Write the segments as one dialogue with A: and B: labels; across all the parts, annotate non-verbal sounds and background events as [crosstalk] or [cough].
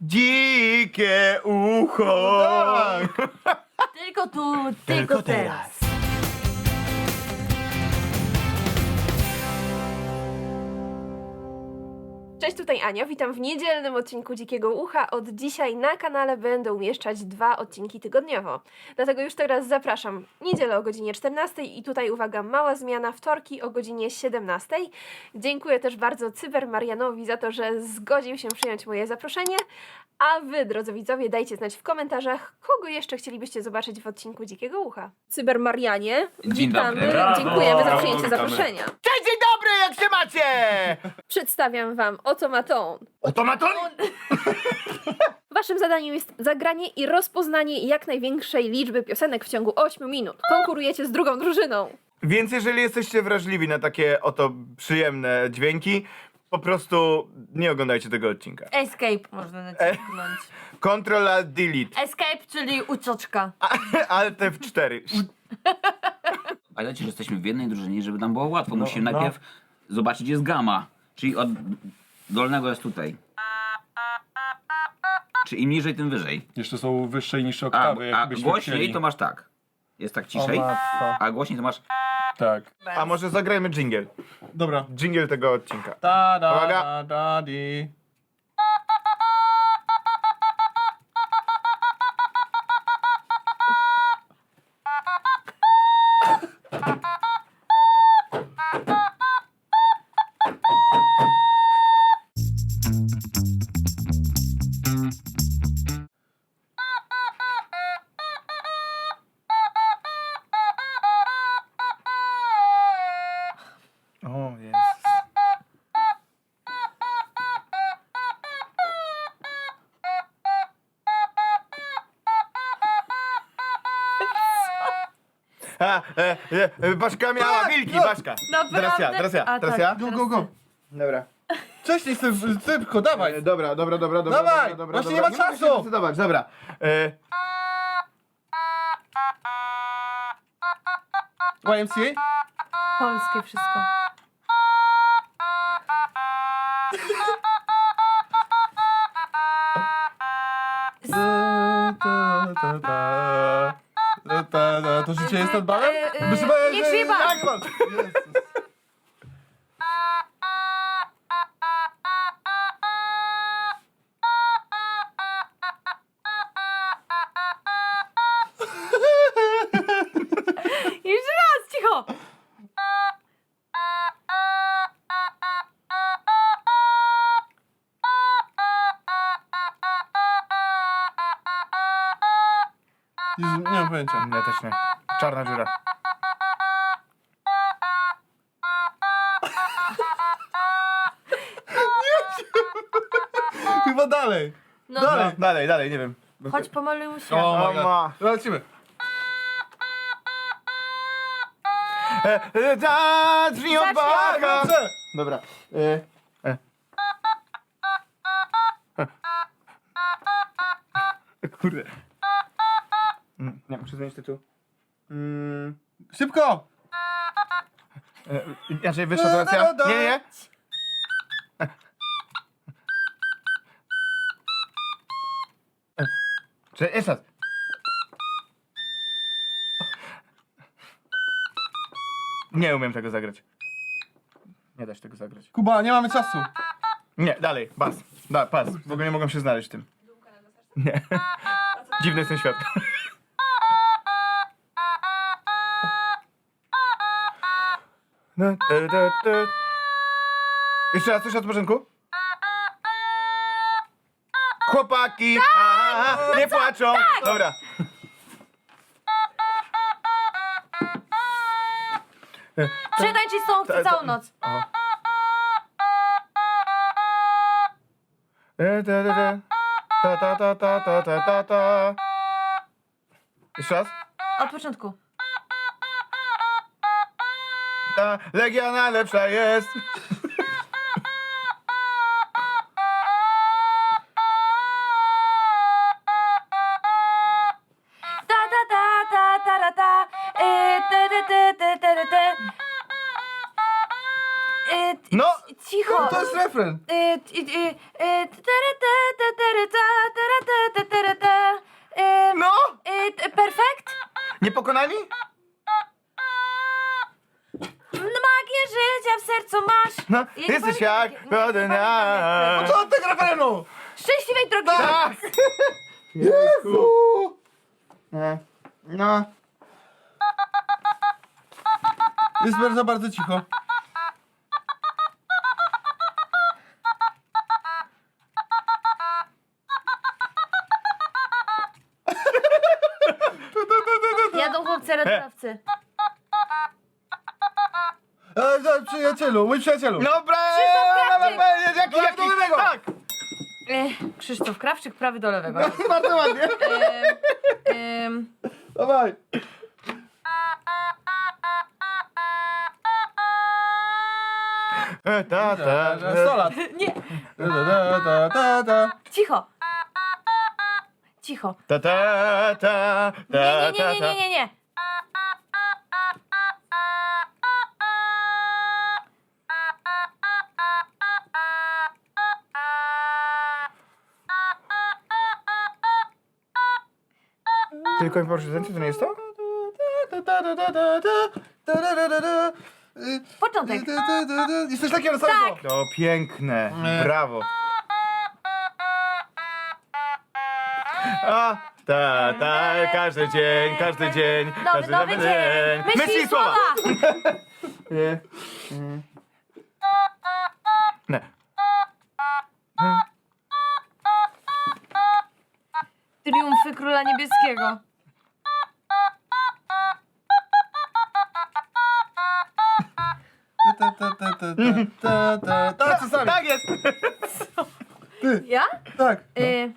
A: Dzikie ucho.
B: Tylko tu, tylko, teraz.
C: Tutaj Ania. Witam w niedzielnym odcinku Dzikiego Ucha. Od dzisiaj na kanale będę umieszczać dwa odcinki tygodniowo. Dlatego już teraz zapraszam niedzielę o godzinie 14 i tutaj uwaga, mała zmiana, wtorki o godzinie 17. Dziękuję też bardzo Cyber Marianowi za to, że zgodził się przyjąć moje zaproszenie. A wy, drodzy widzowie, dajcie znać w komentarzach, kogo jeszcze chcielibyście zobaczyć w odcinku Dzikiego Ucha. Cyber Marianie,
D: Dzień
C: witamy,
D: dobry. Brawo.
C: dziękujemy za przyjęcie
A: Witamy.
C: zaproszenia.
A: Cześć, dzień dobry, jak się macie? [laughs]
C: Przedstawiam wam oto ma to on.
A: Oto ma to?
C: Waszym zadaniem jest zagranie i rozpoznanie jak największej liczby piosenek w ciągu 8 minut. Konkurujecie z drugą drużyną.
A: Więc jeżeli jesteście wrażliwi na takie oto przyjemne dźwięki, po prostu nie oglądajcie tego odcinka.
B: Escape można nacisnąć. [laughs]
A: Ctrl Alt Delete.
B: Escape, czyli ucieczka. [laughs]
A: Alt F4.
D: Pamiętajcie, że jesteśmy w jednej drużynie, żeby nam było łatwo. Musimy
A: no.
D: najpierw zobaczyć, gdzie jest gama. Czyli od dolnego jest tutaj. Czy im niżej, tym wyżej.
E: Jeszcze są wyższe i niższe
D: A,
E: oktawy,
D: a
E: jakbyśmy
D: głośniej
E: chcieli.
D: to masz tak. Jest tak ciszej.
E: Matko.
D: A głośniej to masz.
E: Tak.
A: A może zagrajmy jingle.
E: Dobra.
A: Jingle tego odcinka.
E: Da, da,
A: Uwaga.
E: da, da, di.
A: A, e, e, e, Baszka miała wilki, Baszka. Teraz ja, teraz ja,
B: A,
A: teraz
B: tak.
A: ja.
E: Go, go, go.
A: Dobra.
E: Wcześniej sypko, dawaj.
A: E, Dobra, dobra, dobra, dobra.
E: Dawaj,
A: dobra, dobra,
E: właśnie
A: dobra.
E: nie ma
A: mogę się
E: czasu.
A: zdecydować, dobra. E,
E: YMCA?
B: Polskie wszystko.
E: To życie jest nad balem?
B: E, e,
E: Proszę pana,
B: niech
E: że-
B: żyje pan.
E: Jak pan? Jezus.
B: Jeszcze raz, cicho!
E: Jezu, nie mam pojęcia.
A: nie, też nie. Czarna dziura. [laughs]
E: Chyba dalej.
B: No,
E: Dalej.
A: No, dalej, dalej, nie wiem.
B: chodź pomalujmy się.
E: O,
A: O, ma.
E: Lecimy.
A: E, e, Zacznij od.
E: Lecę.
A: Dobra. E, e. E, Kurde. Mm, Nie, muszę zmienić tytuł. Mm,
E: Szybko.
A: e, Inaczej wyższa tonacja. Nie, nie, nie. E, Czekaj, jeszcze raz. Nie umiem tego zagrać. Nie da się tego zagrać.
E: Kuba, nie mamy czasu.
A: Nie, dalej, bas. Da, pas. W ogóle nie mogłem się znaleźć w tym. Nie. [laughs] Dziwny jest ten świat. No, te. Jeszcze raz, raz od początku. Chłopaki! a, nie płaczą! Dobra.
B: Przetańczyć tą chcę
A: Ta-
B: całą noc.
A: Aha. E, te, te, te. Ta, ta, ta, ta, ta, ta, ta, ta. Jeszcze raz.
B: Od początku.
A: Ta Legia najlepsza jest.
B: Ta ta ta ta ta ta ta. E, te, te, te, te, te, te, te. e,
A: No!
B: Cicho.
F: To jest refren.
A: Jak
F: Co od tego refrenu?
B: Szczęśliwej drogi.
A: Tak!
F: Jezu!
A: E, No.
F: Jest bardzo, bardzo cicho.
B: Jadą chłopcy redowcy.
F: E, e, przyjacielu, mój przyjacielu.
A: Brawo! Jaki, jaki?
F: do lewego.
A: Tak!
B: E, Krzysztof Krawczyk, prawy do lewego. [laughs]
A: Bardzo ładnie.
B: E, em,
F: Dawaj.
A: E, Ta, ta, ta.
B: Nie,
F: da, da, da.
B: cicho. Cicho.
A: Ta, ta, ta, ta,
B: Nie, nie,
A: ta,
B: nie, nie,
A: ta.
B: nie, nie, nie.
A: Tylko mi proszę to nie jest to?
B: Początek.
F: Jesteś takie wesołego! Tak.
A: To piękne, brawo. A, ta, ta, każdy dzień, każdy dzień, każdy
B: dzień. Myśli słowa!
A: Nie. Nie.
B: Triumfy Króla Niebieskiego.
F: Tak.
A: Tak jest!
B: Ty, Ja?
F: tak. no.
B: Y.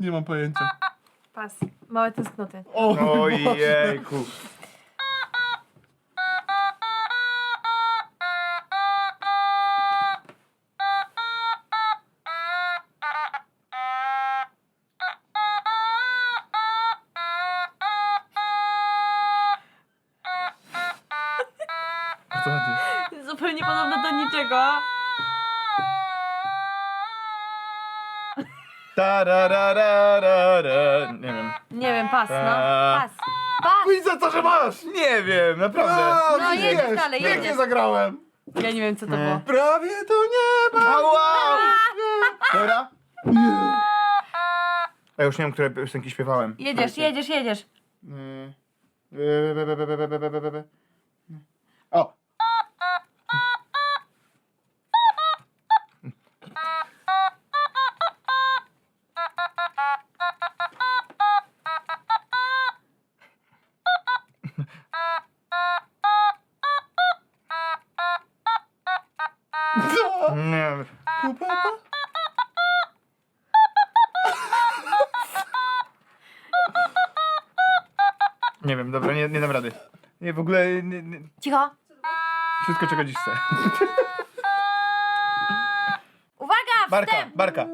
F: Nie mam pojęcia.
B: pas. Małe tęsknoty.
F: O,
A: Ojejku.
B: ra, ra, ra, ra,
A: ra. Nie wiem.
B: Nie wiem, pas, no. Pas. Pas!
F: Widzę co, że masz!
A: Nie wiem, naprawdę.
B: No,
F: widzisz,
B: jedziesz dalej,
F: pięknie zagrałem.
B: Ja nie wiem, co to było.
F: Prawie to nie ma.
A: Ała! Dobra. Ja już nie wiem, które piosenki śpiewałem.
B: Jedziesz, jedziesz, jedziesz.
A: O,
F: Co?
A: Nie wiem. Nie wiem, dobra, nie, nie dam rady. Nie, w ogóle nie, nie,
B: Cicho.
A: wszystko czego dziś chcę.
B: Uwaga,
A: Barka,
B: wstęp.
A: barka.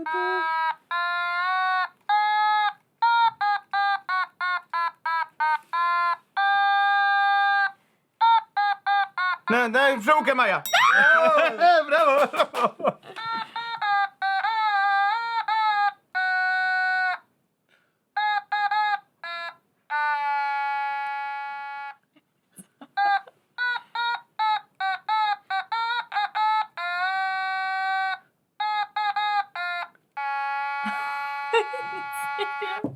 A: No, daj przełóżkę Maja. é, bravo,
B: bravo. [laughs] [laughs]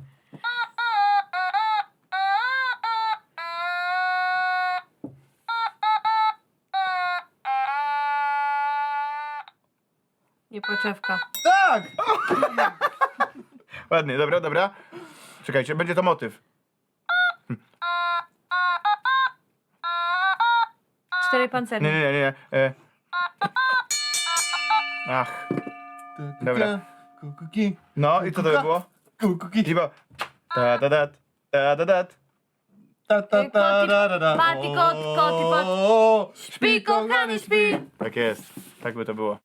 B: płaczewka.
F: Tak! [laughs]
A: Ładnie, dobra, dobra. Czekajcie, będzie to motyw.
B: Cztery
A: Nie,
B: pancerne.
A: nie, nie, nie. E. Ach, Dobra.
F: Kukuki.
A: no i co to by było?
F: Kukuki.
A: Chyba. Ta da dat, ta da dat.
E: Ta, ta, ta, da, da, da.
B: Kot, koty, pot.
E: O,
B: Śpi, kochany, śpi.
A: Tak jest, tak by to było.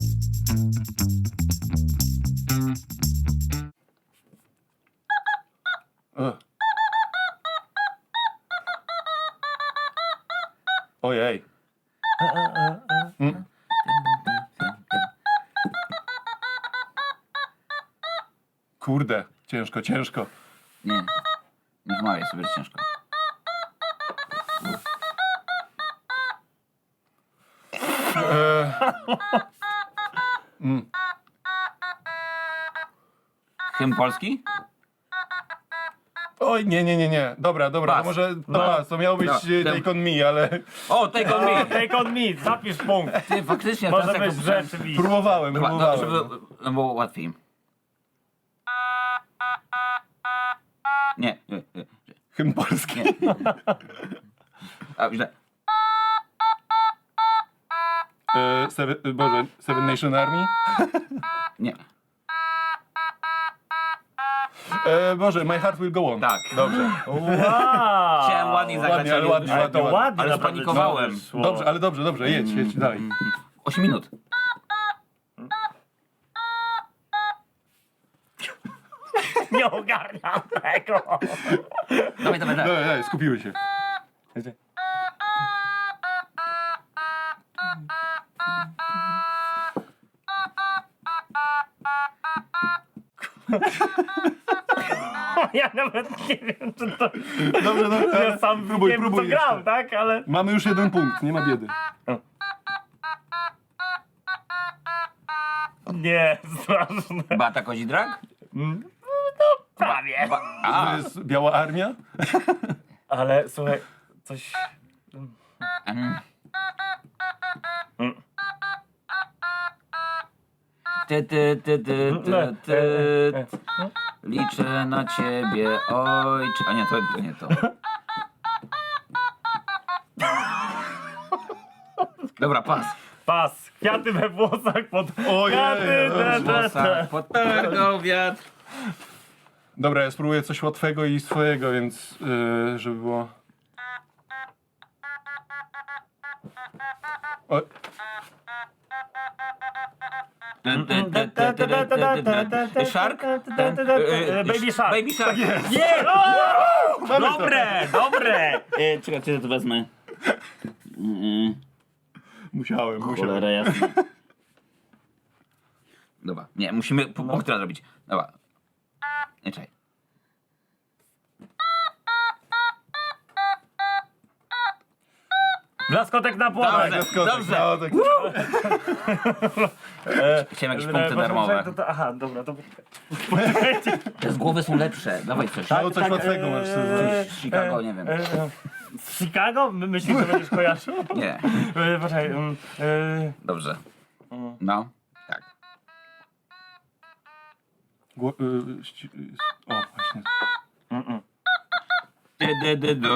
E: Ojej. Mm. Kurde, ciężko, ciężko.
D: Nie. Nie wmawiaj sobie, że ciężko.
E: E, mm.
D: Hymn polski?
E: Oj, nie, nie, nie, nie. Dobra, dobra,
D: Pas.
E: to może to
G: No.
E: pas, to miało być
D: No,
E: e,
D: ten-
E: Take On Me, ale
D: O, take on me! [laughs]
G: take on me, zapisz punkt.
D: Ty, faktycznie,
G: Może
D: teraz jak
G: być
D: to słyszałem-
G: rzeczywiście.
E: próbowałem,
D: no,
E: próbowałem.
D: żeby no, było łatwiej. Nie, nie, nie.
E: Hymn polski.
D: nie. A, źle.
E: E, seven, Boże, Seven Nation Army?
D: Nie.
E: E, Boże, My Heart Will Go On.
D: Tak.
E: Dobrze.
G: Wow!
D: Chciałem ładnie zagrać,
E: Ładnie, ale
D: ale,
E: ładnie,
G: Ale
E: ładnie,
G: to
E: ładnie.
G: ładnie
D: Ale
G: naprawdę
D: spanikowałem.
G: wyszło.
E: Dobrze, ale dobrze, dobrze, jedź, jedź dalej.
D: 8 minut.
G: Nie ogarniam tego.
D: Dawaj, dawaj, dawaj.
E: Dawaj, dawaj, skupiły się.
G: Nawet nie wiem, czy to...
E: Dobrze, dobrze.
G: Ja sam
E: próbuj,
G: wiem,
E: próbuj
G: co grał, tak? Ale...
E: Mamy już jeden punkt, nie ma biedy.
G: Nie, straszne.
D: Bata Kozidrak?
G: Prawie.
D: Ba
E: To
D: A,
E: jest Biała Armia?
G: Ale słuchaj, coś...
D: mm. Ty, ty, ty, ty, ty, ty. Liczę na ciebie, ojcze. A nie, to, to nie to. Dobra, pas.
G: Pas, kwiaty we włosach pod...
E: Ojej,
G: Kwiaty, te, te, te.
D: Włosach potargał wiatr.
E: Dobra, ja spróbuję coś łatwego i swojego, więc yy, żeby było... O,
D: Shark?
G: Baby Shark.
D: Baby Shark.
G: Nie! o!
E: mamy to.
G: Dobre, dobre!
D: E, Czekaj, czy ja to wezmę? Mm,
E: Musiałem, musiałem.
D: Cholera jasna. Dobra, nie, musimy po- punkt teraz zrobić. Dobra. Nie, czekaj.
G: Blaskotek na płomek.
D: Dobrze. Dobrze.
E: tak.
D: Chciałem jakieś punkty darmowe.
G: to- to- Aha, dobra, to...
D: Te z głowy są lepsze. Dawaj coś.
E: No, coś łatwego masz sobie
G: e,
D: Z Chicago, nie wiem.
G: e, Z Chicago? My- Myślisz, że będziesz kojarzył?
D: Nie.
G: E, Poczekaj, mm, e,
D: Dobrze. No. Tak.
E: Gło- y, ści- y, o, właśnie.
D: Dy, dy, dy, du.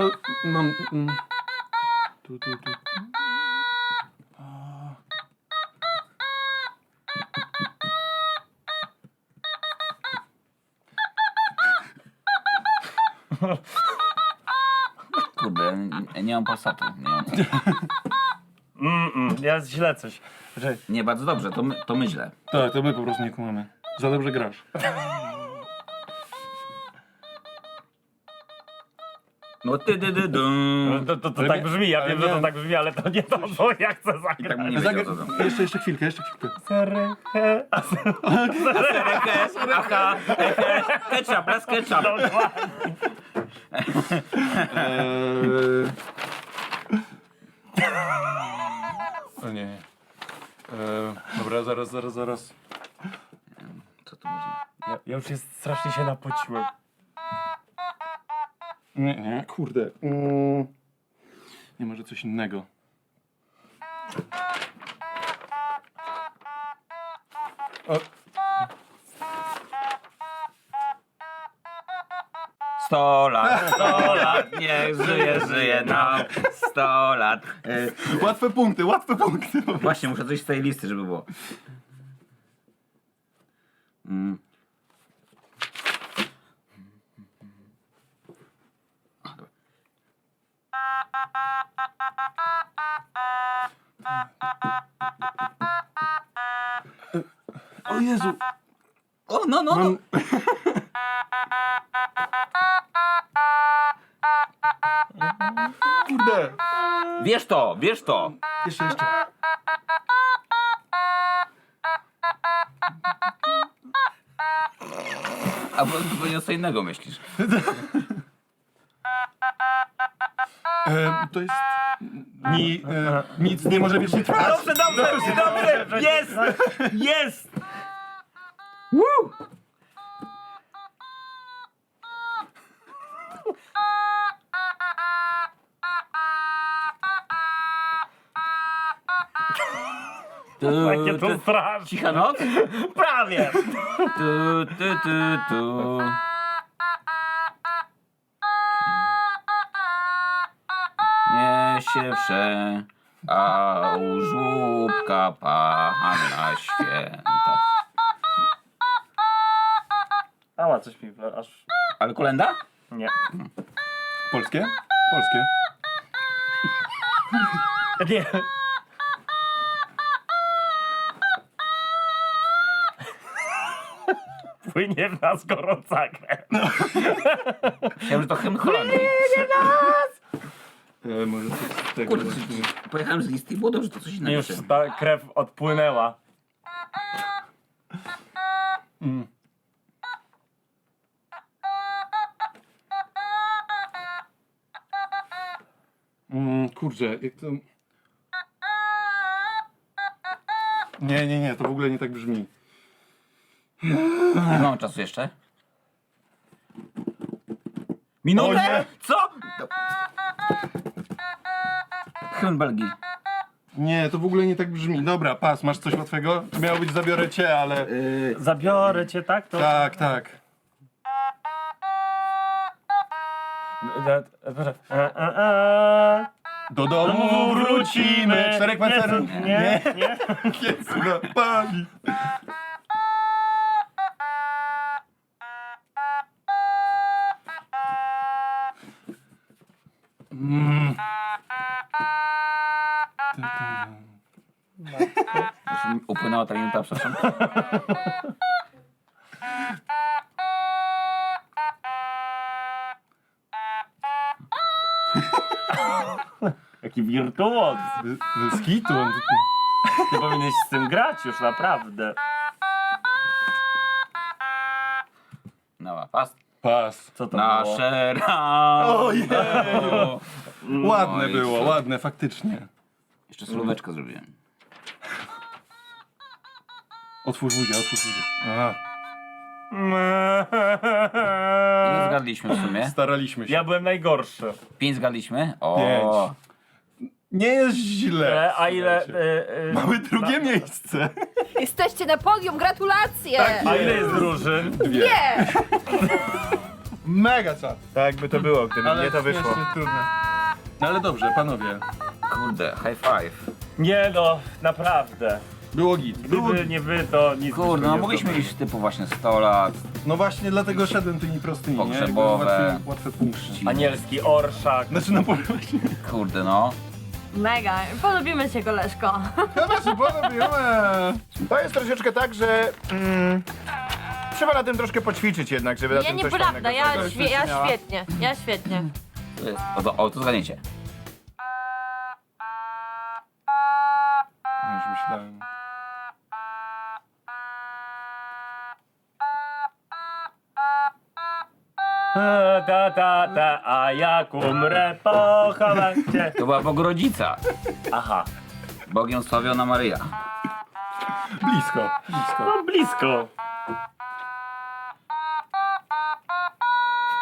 E: O, mam... Mm. Tu, tu, tu. A. [laughs]
D: Kurde, nie, nie mam Polsatu. Nie, mam. [laughs]
G: mm, mm, ja źle coś. Poczekaj.
D: nie bardzo dobrze, to my, to my źle.
E: Tak, to my po prostu nie kumamy. Za dobrze grasz.
D: No ty, dy, dy, du.
G: To, to, to tak brzmi, ja wiem, że to tak brzmi, ale to nie to, co ja chcę
D: I tak
G: zagrać.
D: mu nie wiedział, co
E: Zagr-
D: to.
E: jeszcze, jeszcze chwilkę, jeszcze chwilkę.
G: Sery, he, a sery,
D: Aha, ketchup, raz ketchup.
E: Eee... O nie, nie. Eee, dobra, zaraz, zaraz, zaraz.
D: Co tu można?
G: ja, ja już jest, strasznie się napociłem.
E: Nie, nie, kurde. Mm. Nie, może coś innego. O,
D: Sto lat, sto lat, niech żyje, żyje nam. Sto lat. E,
E: łatwe punkty, łatwe punkty.
D: właśnie, muszę coś z tej listy, żeby było. Mm. O Jezu! O, no, no, no!
E: Mam... Kurde.
D: Wiesz to, wiesz to!
E: Jeszcze, jeszcze.
D: Albo zupełnie o co innego myślisz. [laughs]
E: E, to jest... Ni, e, nic nie może wiecznie trwać. [laughs]
G: Dobrze, dobrze, dobrze! Jest! Jest!
D: Tu,
G: Jakie
D: tu,
G: to straszne!
D: cicha noc?
G: Prawie!
D: Tu, tu, tu, tu. Niesie wsze, a u żłóbka Panna Święta.
G: Ała, coś mi wle- aż...
D: Ale kolenda?
G: Nie.
E: Polskie? Polskie. [laughs]
G: Nie. Płynie w nas gorąca krew.
D: Myślałem, że to hymn Holandii.
E: E, może coś z tego
D: Kurde,
E: właśnie.
D: pojechałem z listy i było dobrze, to coś innego.
G: Już ta krew odpłynęła.
E: Mm. Mm, kurczę, jak to... Nie, nie, nie, to w ogóle nie tak brzmi.
D: Nie mam czasu jeszcze. Minutę? Co? Hymn Belgii.
E: Nie, to w ogóle nie tak brzmi. Dobra, pas, masz coś łatwego? Miało być zabiorę cię, ale...
D: Yy,
G: Zabiorę cię, tak? To...
E: Tak, tak.
G: E, e, e.
E: Do domu wrócimy! Czterech pancerów!
G: Nie, nie, nie.
E: Jezu, no, pani! Mm.
D: Upłynęła ta minuta, przepraszam. [laughs]
G: Jaki wirtuoz.
E: Z- hitu on.
G: Ty powinieneś z tym grać już, naprawdę.
D: No, pas.
E: Pas.
G: Co to było?
D: Nasze rano.
E: Ojej. Ładne było, ładne, faktycznie.
D: Jeszcze słóweczko zrobiłem.
E: Otwórz buzię, otwórz buzię. Aha,
D: Ile zgadliśmy w sumie?
E: staraliśmy się.
G: Ja byłem najgorszy.
D: Pięć zgadliśmy? O,
E: Pięć. Nie jest źle.
G: E, A ile...
E: słuchajcie.
G: e, e,
E: Mamy drugie miejsce.
B: Jesteście na podium, gratulacje!
G: A ile jest drużyn?
E: Dwie.
B: Nie!
E: Mega czas.
A: Tak jakby to było, gdyby
E: Ale
A: nie to wyszło.
E: trudne. No ale dobrze, panowie.
D: kurde, high five.
G: Nie no, naprawdę.
E: Było git. Było
G: Gdyby nie wy, to nic
D: Kurde, no mogliśmy iść typu właśnie 100 lat.
E: No właśnie dlatego szedłem tymi prostymi, nie? Jakby
D: Pogrzebowe.
E: Łatwe, łatwe punkty.
G: Anielski orszak.
E: Znaczy no powiem właśnie.
D: Kurde, no.
B: Mega, polubimy cię koleżko.
E: Chyba się podobimy.
A: To jest troszeczkę tak, że mm, trzeba na tym troszkę poćwiczyć jednak, żeby na
B: Ja
A: tym coś
B: nieprawda,
A: fajnego
B: ja,
A: zrobić.
B: świe, ja świetnie, ja świetnie.
D: To jest, o, to, o, to zgadniecie.
E: Już myślałem.
G: E, Ta, ta, ta, a jak umrę, pochowam cię.
D: To była Bogrodzica.
G: Aha,
D: Bogiem sławiona Maryja.
E: Blisko, blisko.
G: no blisko.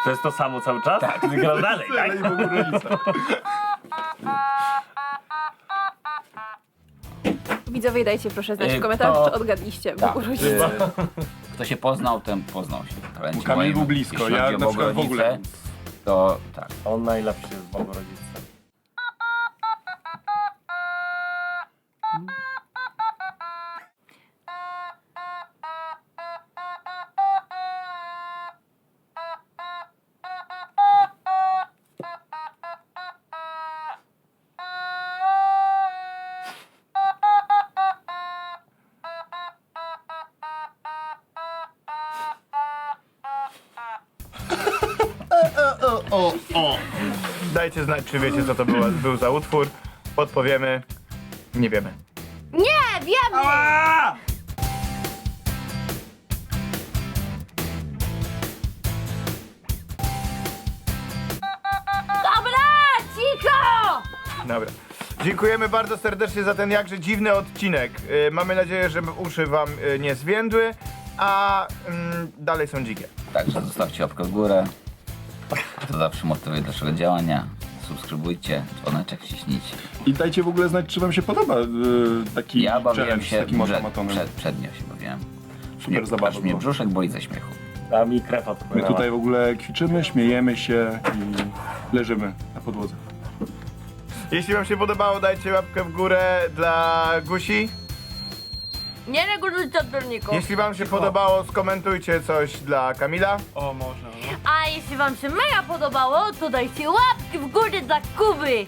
G: To jest to samo cały czas? Tak. Gra dalej, tak?
E: W ogóle nic.
C: Widzowie, dajcie proszę znać w komentarzu,
D: to-
C: czy odgadliście
D: Tak.
C: Bogurodzicę.
D: Y, Kto się poznał, ten poznał się. Talencie
E: Kamil
D: moim.
E: był blisko, ja na przykład w ogóle.
D: To tak.
G: On najlepszy jest w Bogurodzicy.
E: O, o.
A: Dajcie znać, czy wiecie, co to była, był za utwór. Podpowiemy. Nie wiemy.
B: Nie, wiemy! Dobra, cicho!
A: Dobra. Dziękujemy bardzo serdecznie za ten jakże dziwny odcinek. Y, mamy nadzieję, że uszy wam y, nie zwiędły, a mm, dalej są dzikie.
D: Także zostawcie łapkę w górę. To zawsze motywuje do dalszego działania. Subskrybujcie, dzwoneczek wciśnijcie.
E: I dajcie w ogóle znać, czy wam się podoba y, taki
D: Ja bawiłem
E: challenge
D: się,
E: takim
D: przed,
E: automatonem.
D: przed, przednio się bawiłem.
E: Super zabawa
D: Aż mnie brzuszek boli ze śmiechu.
G: A mi krew
E: My
G: odpłynęła.
E: tutaj w ogóle kwiczymy, śmiejemy się i leżymy na podłodze.
A: Jeśli wam się podobało, dajcie łapkę w górę dla Gusi.
B: Nie regulujcie odbiorników.
A: Jeśli wam się podobało, skomentujcie coś dla Kamila.
E: O, można.
B: A jeśli wam się mega podobało, to dajcie łapki w górę dla Kuby.